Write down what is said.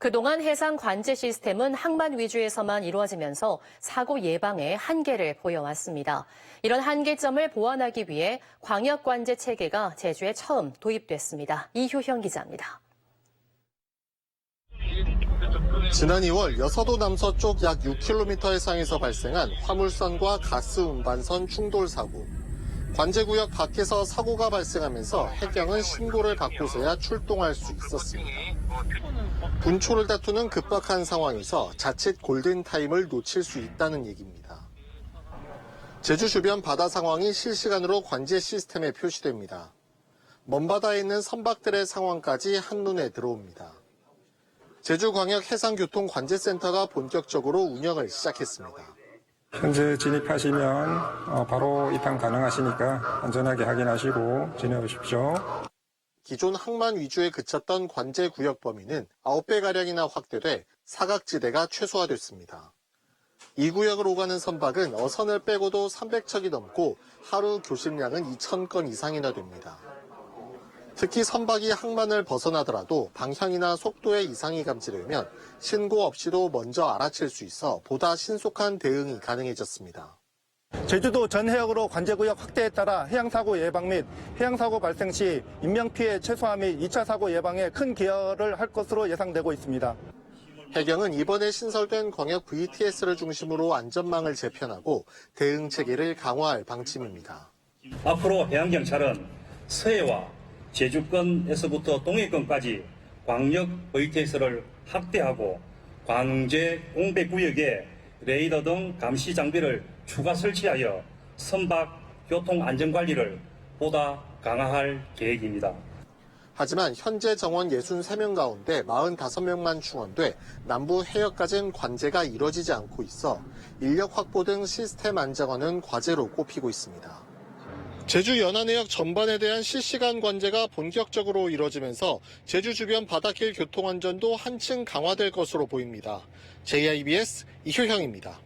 그동안 해상 관제 시스템은 항만 위주에서만 이루어지면서 사고 예방에 한계를 보여왔습니다. 이런 한계점을 보완하기 위해 광역 관제 체계가 제주에 처음 도입됐습니다. 이효형 기자입니다. 지난 2월 여서도 남서쪽 약 6km 해상에서 발생한 화물선과 가스 운반선 충돌 사고. 관제구역 밖에서 사고가 발생하면서 해경은 신고를 받고서야 출동할 수 있었습니다. 분초를 다투는 급박한 상황에서 자칫 골든타임을 놓칠 수 있다는 얘기입니다. 제주 주변 바다 상황이 실시간으로 관제 시스템에 표시됩니다. 먼바다에 있는 선박들의 상황까지 한눈에 들어옵니다. 제주광역해상교통관제센터가 본격적으로 운영을 시작했습니다. 현재 진입하시면 어, 바로 입항 가능하시니까 안전하게 확인하시고 진입하십시오. 기존 항만 위주에 그쳤던 관제 구역 범위는 9배가량이나 확대돼 사각지대가 최소화됐습니다. 이 구역을 오가는 선박은 어선을 빼고도 300척이 넘고 하루 교심량은 2,000건 이상이나 됩니다. 특히 선박이 항만을 벗어나더라도 방향이나 속도에 이상이 감지되면 신고 없이도 먼저 알아챌 수 있어 보다 신속한 대응이 가능해졌습니다. 제주도 전 해역으로 관제구역 확대에 따라 해양사고 예방 및 해양사고 발생 시 인명피해 최소화 및 2차 사고 예방에 큰 기여를 할 것으로 예상되고 있습니다. 해경은 이번에 신설된 광역 VTS를 중심으로 안전망을 재편하고 대응 체계를 강화할 방침입니다. 앞으로 해양경찰은 서해와 제주권에서부터 동해권까지 광역 VTS를 확대하고 광제 공배 구역에 레이더 등 감시 장비를 추가 설치하여 선박 교통 안전 관리를 보다 강화할 계획입니다. 하지만 현재 정원 63명 가운데 45명만 충원돼 남부 해역까지는 관제가 이뤄지지 않고 있어 인력 확보 등 시스템 안정화는 과제로 꼽히고 있습니다. 제주 연안해역 전반에 대한 실시간 관제가 본격적으로 이뤄지면서 제주 주변 바닷길 교통 안전도 한층 강화될 것으로 보입니다. JIBS 이효형입니다.